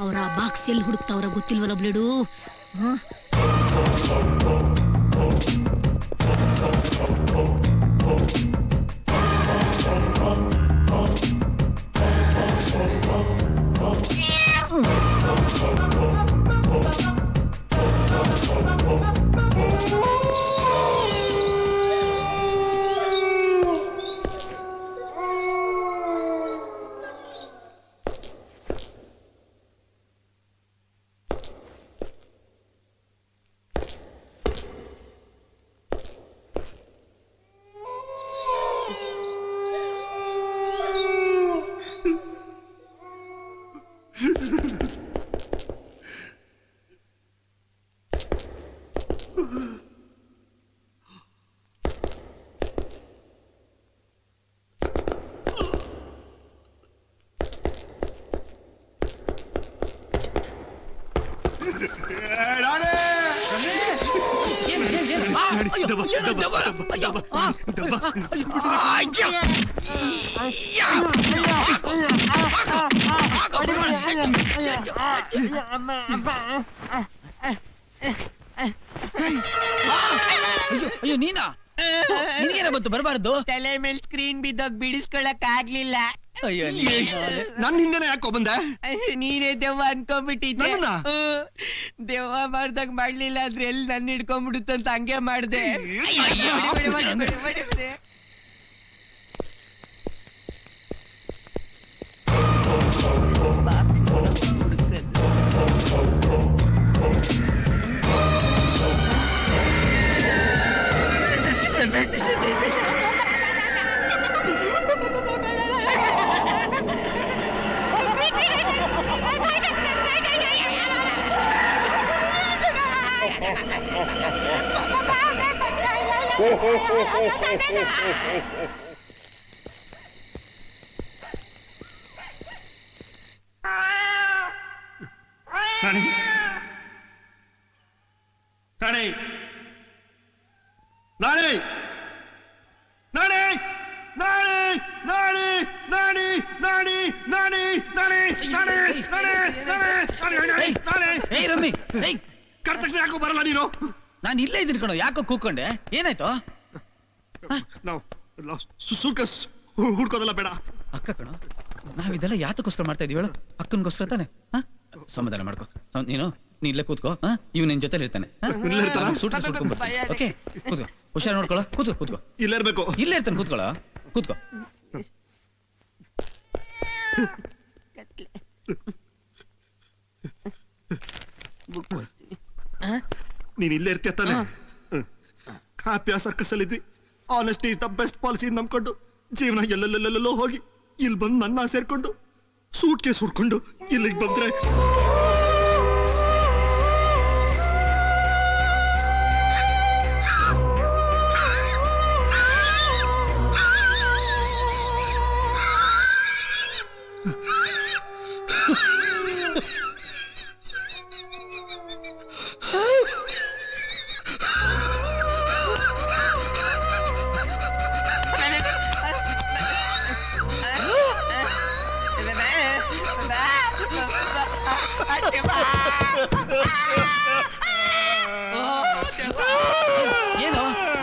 ಅವ್ರ ಬಾಕ್ಸ್ ಎಲ್ಲಿ ಹುಡುಕ್ತಾವ್ರ ಗೊತ್ತಿಲ್ವಲ್ಲ ಬ್ಲೇಡು? ಹಾ? ಅಯ್ಯೋ ನೀನಾ? ಬಂತು ಬರಬಾರದು? ತಲೆ ಮೇಲೆ ಸ್ಕ್ರೀನ್ ಬಿದ್ದೋಗ್ ಬಿಡಿಸ್ಕೊಳಕ್ ಆಗ್ಲಿಲ್ಲ. ಅಯ್ಯೋ ನೀನು- ನನ್ ಹಿಂದೆನೆ ಯಾಕೋ ಬಂದೆ ನೀನೇ ದೆವ್ವ ಅನ್ಕೊಂಡ್ಬಿಟ್ಟಿದ್ದೆ ನನ್ನನ್ನ? ಹ್ಮ್. ದೆವ್ವ ಮಾಡ್ದಾಗ ಮಾಡ್ಲಿಲ್ಲ ಅಂದ್ರೆ ಎಲ್ಲಿ ನನ್ನ ಹಿಡ್ಕೊಂಡ್ಬಿಡುತ್ತಂತ ಹಂಗೆ ಮಾಡ್ದೆ ಅಯ್ಯೋ. ಬಿಡಿ, ಬಿಡಿ, ಬಿಡಿ, ಬಿಡಿ, ಬಿಡಿ, ಬಿಡಿ. ராணி ராணி ராணி நானே நானே நானே நானே நானே நானே நானே நானே நானே நானே நானே நானே நானே நானே ಕರೆದ ತಕ್ಷಣ ಯಾಕೋ ಬರಲ್ಲ ನೀನು? ನಾನು ಇಲ್ಲೇ ಇದ್ದೀನಿ ಕಣೋ ಯಾಕೋ ಕೂಕೊಂಡೆ ಏನಾಯ್ತು? ನಾವು ಸುಲ್ಕಸ್ ಹುಡ್ಕೋದಲ್ಲ ಬೇಡ. ಅಕ್ಕ ಕಣೋ ನಾವಿದೆಲ್ಲ ಯಾತಕ್ಕೋಸ್ಕರ ಮಾಡ್ತಾ ಇದೀವಿ ಹೇಳು? ಅಕ್ಕನಿಗೋಸ್ಕರ ತಾನೆ? ಹಾ? ಸಮಾಧಾನ ಮಾಡ್ಕೋ. ನೀನು ನೀ ಇಲ್ಲೇ ಕೂತ್ಕೋ ಹಾ? ಇವ್ ನಿನ್ ಜೊತೆ ಇರ್ತಾನೆ. ಇಲ್ಲೇ ಇರ್ತಾನ? ಸೂಟ್ ಸುಟ್ಕೊಂಡ್ ಓಕೆ ಕೂತ್ಕೋ. ಹುಷಾರ್ ನೋಡ್ಕೊಳ್ಳೋ? ಕೂತ್ಕೋ ಕೂತ್ಕೋ. ಇಲ್ಲೇ ಇರ್ಬೇಕು. ಇಲ್ಲೇ ಇರ್ತಾನೆ ಕೂತ್ಕೊಳ್ಳೋ? ಕೂತ್ಕೋ. ನೀನ್ ಇಲ್ಲೇ ಇರ್ತೀಯ ತಾನೆ? ಹ್ಯಾಪಿಯ ಸರ್ಕಸ್ ಅಲ್ಲಿ ಇದ್ವಿ honesty is the best policy ನಂಬ್ಕೊಂಡು ಜೀವನ ಎಲ್ಲೆಲ್ಲೆಲ್ಲೆಲ್ಲೋ ಹೋಗಿ ಇಲ್ಲಿ ಬಂದು ನನ್ನ ಸೇರ್ಕೊಂಡು ಸೂಟ್ಗೆ ಸುಡ್ಕೊಂಡು ಇಲ್ಲಿಗೆ ಬಂದ್ರೆ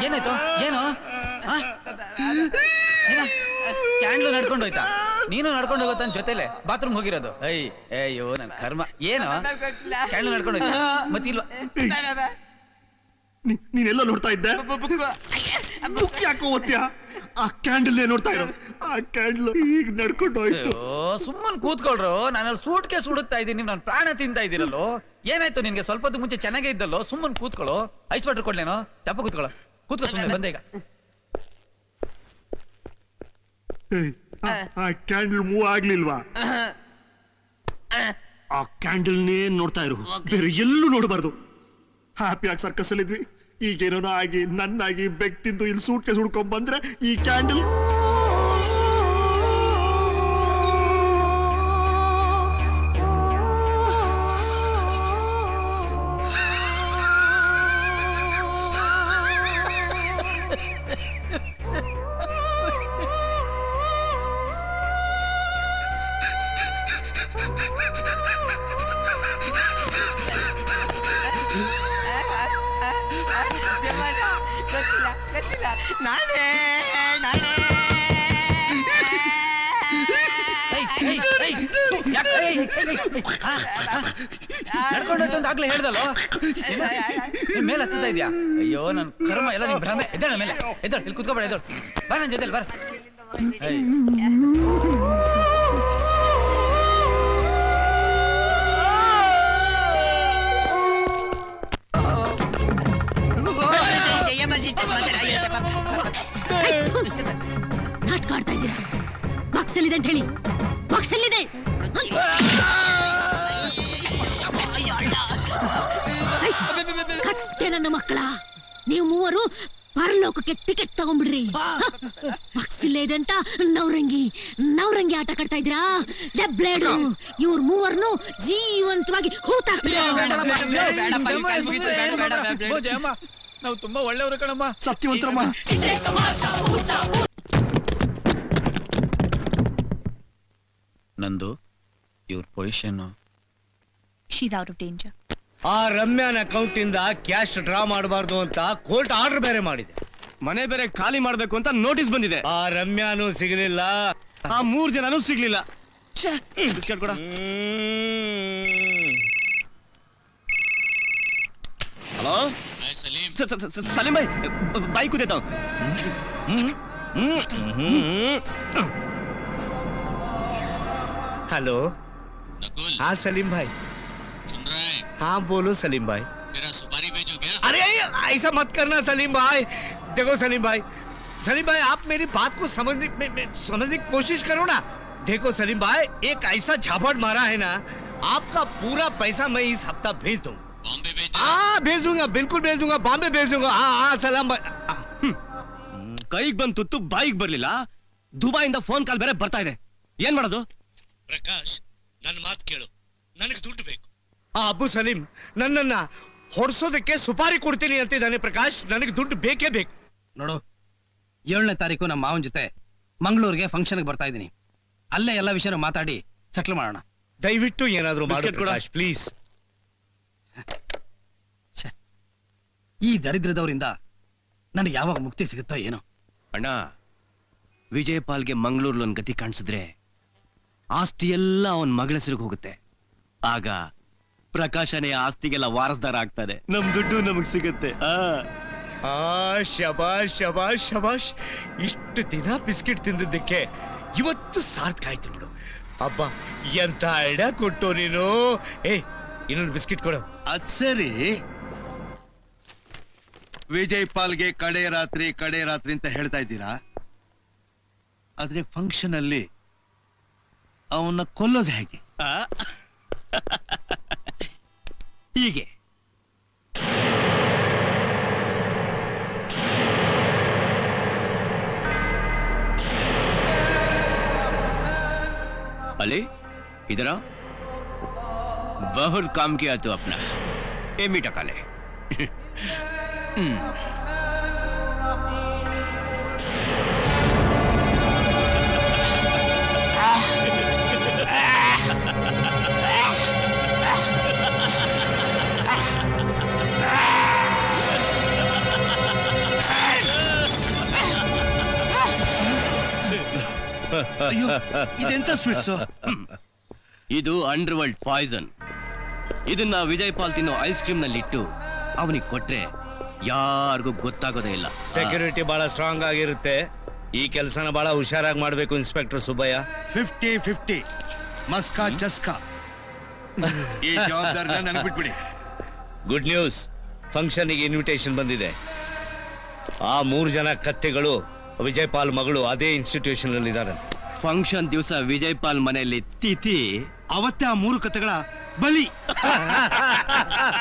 ಏನಾಯ್ತು? ಏನು? ಕ್ಯಾಂಡ್ಲು ನಡ್ಕೊಂಡು ಹೋಯ್ತಾ ನೀನು ನಡ್ಕೊಂಡು ಹೋಗೋತ ಜೊತೆಲೆ ಬಾತ್ರೂಮ್ ಹೋಗಿರೋದು. ಅಯ್ಯ ಅಯ್ಯೋ ನನ್ ಕರ್ಮ. ಏನು? ಕ್ಯಾಂಡ್ಲು ನಡ್ಕೊಂಡು ಹೋಯ್ತಾ ಮತ್ತಿಲ್ವಾ ನೀ- ನೀನೆಲ್ಲ ನೋಡ್ತಾ ಇದ್ದೆ? ಬುಕ್ ಯಾಕೋ ಓದ್ತೀಯ ಆ ಕ್ಯಾಂಡಲ್ ನೋಡ್ತಾ ಇರೋ. ಆ ಕ್ಯಾಂಡಲ್ ಈಗ ನಡ್ಕೊಂಡು ಹೋಯ್ತು ಅಯ್ಯೋ ಸುಮ್ಮನ್ ಕೂತ್ಕೊಳ್ರು. ನಾನು ಸೂಟ್ ಕೇಸ್ ಹುಡುಕ್ತಾ ಇದ್ದೀನಿ. ನಾನು ಪ್ರಾಣ ತಿಂತಾ ಇದ್ದೀರಲ್ಲೋ? ಏನಾಯ್ತು ನಿನ್ಗೆ? ಸ್ವಲ್ಪ ಹೊತ್ತು ಮುಂಚೆ ಚೆನ್ನಾಗೇ ಇದ್ದಲ್ಲೋ? ಸುಮ್ಮನ್ ಕೂತ್ಕೊಳ್ಳೋ. ಐಸ್ ವಾಟರ್ ಕೊಡ್ಲೇನೋ? ತಪ್ಪ ಕೂತ್ಕೊಳ್ಳೋ. ಕೂತ್ಕೋ ಸುಮ್ಮನೆ ಬಂದೆ ಈಗ. ಆ- ಆ ಕ್ಯಾಂಡಲ್ ಮೂವ್ ಆಗ್ಲಿಲ್ವಾ? ಆ ಕ್ಯಾಂಡಲ್ನೇ ನೋಡ್ತಾ ಇರು. ಬೇರೆ ಎಲ್ಲೂ ನೋಡಬಾರ್ದು. ಹ್ಯಾಪಿಯಾಗಿ ಸರ್ಕಸ್ ಅಲ್ಲಿ ಇದ್ವಿ ಈಗೇನೋ ಆಗಿ ನನ್ನಾಗಿ ಬೆಕ್ ತಿಂದು ಇಲ್ಲಿ ಸೂಟ್ಕೆ ಸುಡ್ಕೊಂಡ್ ಬಂದ್ರೆ ಈ ಕ್ಯಾಂಡಲ್ ಗೊತ್ತಿಲ್ಲ ಗೊತ್ತಿಲ್ಲ ನಾನೇ ನಾನೇ ಹೇಳ್ದಲ್ಲ ಮೇಲೆ ಹತ್ತುತ್ತಾ ಇದ್ಯಾ ಅಯ್ಯೋ ನನ್ ಕರ್ಮ ಎಲ್ಲ ನಿಮ್ ಭ್ರಮೆ ಎದ್ದಾಳ ಮೇಲೆ ಎದ್ದಾಳ ಇಲ್ಲಿ ಕುತ್ಕೋಬೇಡ ಎದ್ದಾಳ ಬಾ ನನ್ ಜೊತೆಲಿ ಬರ ನಾಟಕ ಆಡ್ತಾ ಇದ್ದೀರಾ ಬಾಕ್ಸ್ ಎಲ್ಲಿದೆ ಅಂತ ಹೇಳಿ ಬಾಕ್ಸ್ ಎಲ್ಲಿದೆ ಐ, ಕತ್ತೆ ನನ್ನ ಮಕ್ಕಳ ನೀವು ಮೂವರು ಪರಲೋಕಕ್ಕೆ ಟಿಕೆಟ್ ತಗೊಂಡ್ಬಿಡ್ರಿ ಬಾಕ್ಸ್ ಇಲ್ಲೇ ಇದೆ ಅಂತ ನವರಂಗಿ ನವರಂಗಿ ಆಟ ಕಟ್ತಾ ಇದ್ದೀರಾ ಬ್ಲೇಡು ಇವ್ರ ಮೂವರ್ನು ಜೀವಂತವಾಗಿ ಹೂತಾಕ್ಬಿಡಿ ನಾವು ತುಂಬಾ ಒಳ್ಳೆಯವರು ಕಣಮ್ಮ. ಸತ್ಯವಂತರಮ್ಮ. ನಂದು ಇವ್ರ ಪೊಸಿಷನ್. ಆ ರಮ್ಯಾನ ಅಕೌಂಟ್ ಇಂದ ಕ್ಯಾಶ್ ಡ್ರಾ ಮಾಡಬಾರ್ದು ಅಂತ ಕೋರ್ಟ್ ಆರ್ಡರ್ ಬೇರೆ ಮಾಡಿದೆ. ಮನೆ ಬೇರೆ ಖಾಲಿ ಮಾಡ್ಬೇಕು ಅಂತ ನೋಟಿಸ್ ಬಂದಿದೆ. ಆ ರಮ್ಯಾನು ಸಿಗಲಿಲ್ಲ. ಆ ಮೂರ್ ಜನನೂ ಸಿಗ್ಲಿಲ್ಲ. ಛೆ, ಬಿಸ್ಕೆಟ್ ಕೊಡ. सलीम। स, स, स, सलीम भाई बाइक को देता हूँ। हेलो। नकुल। हाँ सलीम भाई। सुन रहे हैं हाँ बोलो सलीम भाई। मेरा सुपारी भेजो क्या अरे ऐसा मत करना सलीम भाई। देखो सलीम भाई सलीम भाई आप मेरी बात को समझने समझने की कोशिश करो ना। देखो सलीम भाई एक ऐसा झापड़ मारा है ना आपका पूरा पैसा मैं इस हफ़्ता भेज दूँ। बॉम्बे भेज दे हाँ भेज दूंगा बिल्कुल भेज दूंगा बॉम्बे भेज दूंगा हाँ हाँ सलाम भाई हाँ, ಕೈಗ್ ಬಂದ್ ತುತ್ತು ಬಾಯಿಗೆ ಬರ್ಲಿಲ್ಲ ದುಬೈಯಿಂದ ಫೋನ್ ಕಾಲ್ ಬೇರೆ ಬರ್ತಾ ಇದೆ ಏನ್ ಮಾಡೋದು ಪ್ರಕಾಶ್ ನನ್ನ ಮಾತು ಕೇಳು ನನಗೆ ದುಡ್ಡು ಬೇಕು ಆ ಅಬ್ಬು ಸಲೀಂ ನನ್ನನ್ನ ಹೊಡ್ಸೋದಕ್ಕೆ ಸುಪಾರಿ ಕೊಡ್ತೀನಿ ಅಂತಿದ್ದಾನೆ ಪ್ರಕಾಶ್ ನನಗೆ ದುಡ್ಡು ಬೇಕೇ ಬೇಕು ನೋಡು ಏಳನೇ ತಾರೀಕು ನಮ್ಮ ಮಾವನ ಜೊತೆ ಮಂಗಳೂರಿಗೆ ಫಂಕ್ಷನ್ಗೆ ಬರ್ತಾ ಇದ್ದೀನಿ ಅಲ್ಲೇ ಎಲ್ಲ ವಿಷಯನ ಮಾತಾಡಿ ಸೆಟ್ಲ್ ಮಾಡೋಣ ದಯವಿಟ್ಟು ಏನಾದ್ರೂ ಮಾಡು ಬಿಸ್ಕೆಟ್ ಕೊಡು. ಪ್ರಕಾಶ್ ಪ್ಲೀಸ್ ಛೆ, ಈ ದರಿದ್ರದವರಿಂದ ನನಗೆ ಯಾವಾಗ ಮುಕ್ತಿ ಸಿಗುತ್ತೋ ಏನೋ. ಅಣ್ಣ ವಿಜಯಪಾಲ್ಗೆ ಮಂಗಳೂರಲ್ಲಿ ಒಂದು ಗತಿ ಕಾಣಿಸಿದ್ರೆ ಆಸ್ತಿ ಎಲ್ಲ ಅವನ್ ಮಗಳ ಹೆಸರಿಗೆ ಹೋಗುತ್ತೆ. ಆಗ ಪ್ರಕಾಶನೇ ಆಸ್ತಿಗೆಲ್ಲ ವಾರಸ್ದಾರ ಆಗ್ತಾರೆ ನಮ್ ದುಡ್ಡು ನಮಗ್ ಸಿಗುತ್ತೆ. ಆ. ಆ ಶಬಾಷ್ ಶಬಾಷ್ ಶಬಾಷ್. ಇಷ್ಟು ದಿನ ಬಿಸ್ಕೆಟ್ ತಿಂದಿದ್ದಕ್ಕೆ ಇವತ್ತು ಸಾರ್ಥಕ ಆಯ್ತು ಬಿಡು ಅಬ್ಬ ಎಂತ ಐಡಿಯಾ ಕೊಟ್ಟು ನೀನು? ಏ ಇನ್ನೊಂದು ಬಿಸ್ಕಿಟ್ ಕೊಡು. ಅದ್ ಸರಿ. ವಿಜಯ್ ಪಾಲ್ಗೆ ಕಡೆ ರಾತ್ರಿ ಕಡೆ ರಾತ್ರಿ ಅಂತ ಹೇಳ್ತಾ ಇದ್ದೀರಾ? ಆದ್ರೆ ಫಂಕ್ಷನ್ ಅಲ್ಲಿ ಅವನ್ನ ಕೊಲ್ಲೋದು ಹೇಗೆ? ಹೀಗೆ. ಅಲ್ಲಿ ಇದರ? बहुत काम किया तू अपना ए मीठा खा ले ಅಯ್ಯೋ ಇದೆಂತ ಸ್ವೀಟ್ಸ್ ಇದು ಅಂಡರ್ ವರ್ಲ್ಡ್ ಪಾಯ್ಸನ್ ಇದನ್ನ ವಿಜಯ್ ಪಾಲ್ ತಿನ್ನೋ ಐಸ್ ಕ್ರೀಮ್ನಲ್ಲಿ ಇಟ್ಟು ಅವನಿಗೆ ಕೊಟ್ರೆ ಯಾರಿಗೂ ಗೊತ್ತಾಗೋದೇ ಇಲ್ಲ. ಸೆಕ್ಯೂರಿಟಿ ಬಹಳ ಸ್ಟ್ರಾಂಗ್ ಆಗಿರುತ್ತೆ. ಈ ಕೆಲಸನ ಬಹಳ ಹುಷಾರಾಗಿ ಮಾಡಬೇಕು ಇನ್ಸ್ಪೆಕ್ಟರ್ ಸುಬ್ಬಯ್ಯ. ಫಿಫ್ಟಿ ಫಿಫ್ಟಿ ಮಸ್ಕಾ ಚಸ್ಕಾ ಈ ಜವಾಬ್ದಾರಿನ ನನಗೆ ಬಿಟ್ಬಿಡಿ ಗುಡ್ ನ್ಯೂಸ್ ಫಂಕ್ಷನ್ಗೆ ಇನ್ವಿಟೇಷನ್ ಬಂದಿದೆ. ಆ ಮೂರು ಜನ ಕತ್ತೆಗಳು ವಿಜಯ್ ಪಾಲ್ ಮಗಳು ಅದೇ ಇನ್ಸ್ಟಿಟ್ಯೂಷನ್ ಅಲ್ಲಿ ಇದ್ದಾರೆ ಫಂಕ್ಷನ್ ದಿವಸ ವಿಜಯ್ ಪಾಲ್ ಮನೆಯಲ್ಲಿ ತಿಥಿ. ಅವತ್ತೇ ಆ ಮೂರು ಕಥೆಗಳ ಬಲಿ.